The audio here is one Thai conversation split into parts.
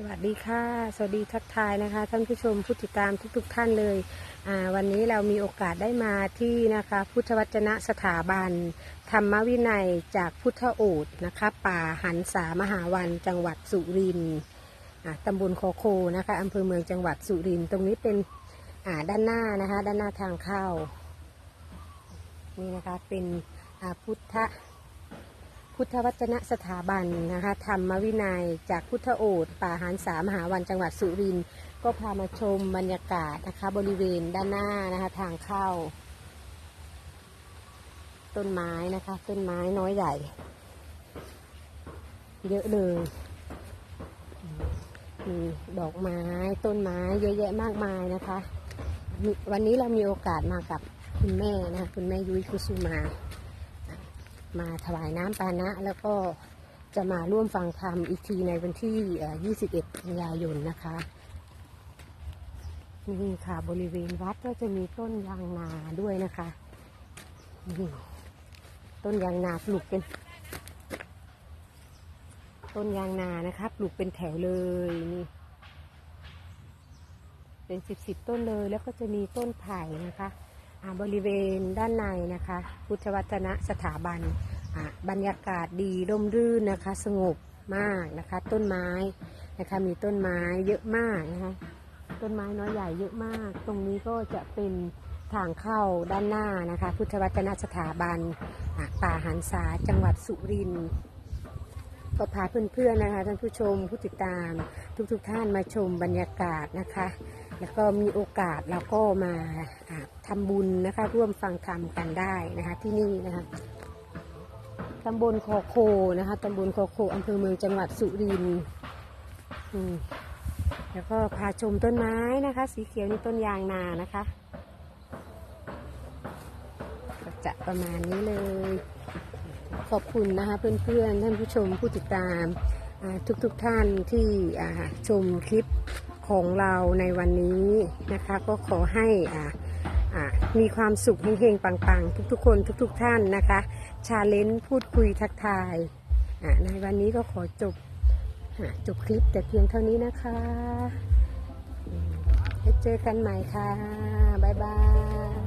สวัสดีค่ะ สวัสดีทักทายนะคะ ท่านผู้ชมผู้ติดตามทุกๆทท่านเลยวันนี้เรามีโอกาสได้มาที่นะคะ พุทธวจนะสถาบัน ธรรมวินัยจากพุทธโอษนะคะ ป่าหันษามหาวันจังหวัดสุรินทร์ตำบลโคโคนะคะอำเภอเมืองจังหวัดสุรินทร์ตรงนี้เป็นด้านหน้านะคะ ด้านหน้าทางเข้านี่นะคะเป็นพุทธ พุทธวัจนะสถาบันนะคะธรรมวินัยจากพุทธโอษป่าหารสามหาวันจังหวัดสุรินทร์ก็พามาชมบรรยากาศนะคะบริเวณด้านหน้านะคะทางเข้า ต้นไม้นะคะ ต้นไม้น้อยใหญ่ เยอะเลยมีดอกไม้ต้นไม้เยอะแยะมากมายนะคะ วันนี้เรามีโอกาสมากับคุณแม่นะคะคุณแม่ยุ้ยคุสุมา มาถวายน้ำปานะ แล้วก็จะมาร่วมฟังธรรมอีกทีในวันที่เอ่อ21กันยายนนะคะนี่ค่ะบริเวณวัดก็จะมีต้นยางนาด้วยนะคะนี่ต้นยางนาปลูกเป็น ต้นยางนานะคะปลูกเป็นแถวเลยนี่เป็นสิบสิบต้นเลยแล้วก็จะมีต้นไผ่นะคะ บริเวณด้านในนะคะ พุทธวัจนะสถาบันบรรยากาศดีร่มรื่นนะคะ สงบมากนะคะ ต้นไม้นะคะมีต้นไม้เยอะมากนะคะต้นไม้น้อยใหญ่เยอะมาก ตรงนี้ก็จะเป็นทางเข้าด้านหน้านะคะ พุทธวัจนะสถาบันป่าหันษาจังหวัดสุรินทร์ก็พาเพื่อนๆนะคะท่านผู้ชมผู้ติดตามทุกๆทท่านมาชมบรรยากาศนะคะ แล้วก็มีโอกาสเราก็มาอ่าทำบุญนะคะ ร่วมฟังธรรมกันได้นะคะ ที่นี่นะคะตำบลคอโคนะคะตำบลคอโคอำเภอเมืองจังหวัดสุรินทร์แล้วก็พาชมต้นไม้นะคะ สีเขียวนี่ต้นยางนานะคะก็จะประมาณนี้เลย ขอบคุณนะคะ เพื่อนๆ ท่านผู้ชมผู้ติดตามทุกๆทท่านที่ชมคลิป ของเราในวันนี้นะคะ ก็ขอให้อ่ามีความสุขเฮงๆปังๆ ทุกๆ คนทุกๆ ท่านนะคะ ชาเลนจ์พูดคุยทักทายในวันนี้ก็ขอจบอจบคลิปแต่เพียงเท่านี้นะคะอืมไว้เจอกันใหม่ค่ะ บ๊ายบาย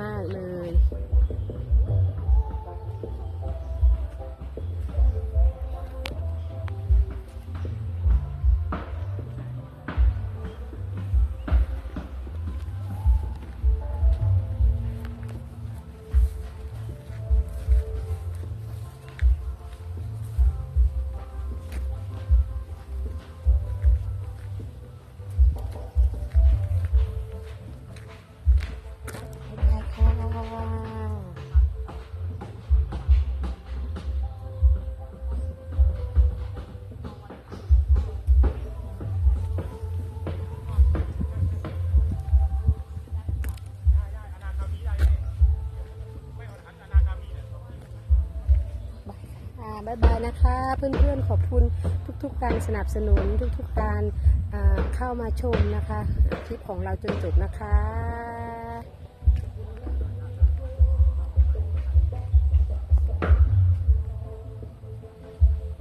มากเล บายบายนะคะ เพื่อนๆขอบคุณทุกๆการสนับสนุนทุกๆการเข้ามาชมนะคะคลิปของเราจนจบนะคะ